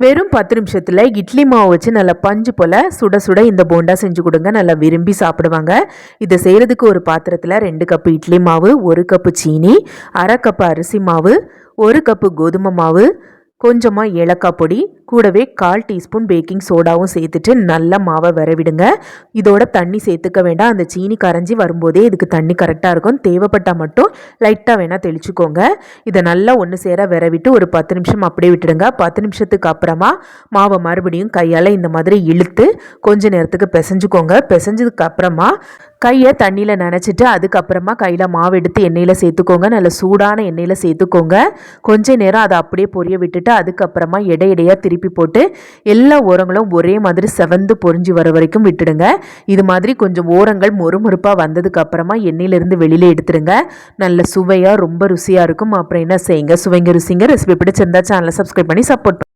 வெறும் பத்து நிமிஷத்தில் இட்லி மாவு வச்சு நல்லா பஞ்சு போல் சுட சுட இந்த போண்டா செஞ்சு கொடுங்க. நல்லா விரும்பி சாப்பிடுவாங்க. இதை செய்கிறதுக்கு ஒரு பாத்திரத்தில் ரெண்டு கப்பு இட்லி மாவு ஒரு கப்பு சீனி அரை கப்பு அரிசி மாவு ஒரு கப்பு கோதுமை மாவு கொஞ்சமாக ஏலக்காய் பொடி கூடவே கால் டீஸ்பூன் பேக்கிங் சோடாவும் சேர்த்துட்டு நல்லா மாவை விரவிடுங்க இதோட தண்ணி சேர்த்துக்க வேண்டாம். அந்த சீனி கரைஞ்சி வரும்போதே இதுக்கு தண்ணி கரெக்டாக இருக்கும். தேவைப்பட்டால் மட்டும் லைட்டாக வேணால் தெளிச்சுக்கோங்க. இதை நல்லா ஒன்று சேர விரவிட்டு ஒரு பத்து நிமிஷம் அப்படியே விட்டுடுங்க. பத்து நிமிஷத்துக்கு அப்புறமா மாவை மறுபடியும் கையால் இந்த மாதிரி இழுத்து கொஞ்ச நேரத்துக்கு பிசைஞ்சுக்கோங்க. பிசைஞ்சதுக்கு அப்புறமா கையை தண்ணியில் நினச்சிட்டு அதுக்கப்புறமா கையில் மாவு எடுத்து எண்ணெயில் சேர்த்துக்கோங்க. நல்ல சூடான எண்ணெயில் சேர்த்துக்கோங்க. கொஞ்ச நேரம் அதை அப்படியே பொரிய விட்டுட்டு அதுக்கப்புறமா இடையிடையாக திருப்பி போட்டு எல்லா ஓரங்களும் ஒரே மாதிரி செவந்து பொறிஞ்சு வர வரைக்கும் விட்டுடுங்க. இது மாதிரி கொஞ்சம் ஓரங்கள் மொறுமொறுப்பாக வந்ததுக்கு அப்புறமா எண்ணெயிலிருந்து வெளியில் எடுத்துடுங்க. நல்ல சுவையாக ரொம்ப ருசியாக இருக்கும். அப்புறம் என்ன செய்யுங்க? சுவைங்க ருசிங்க. ரெசிபி பிடிச்சிருந்தா சேனலை சப்ஸ்கிரைப் பண்ணி சப்போர்ட்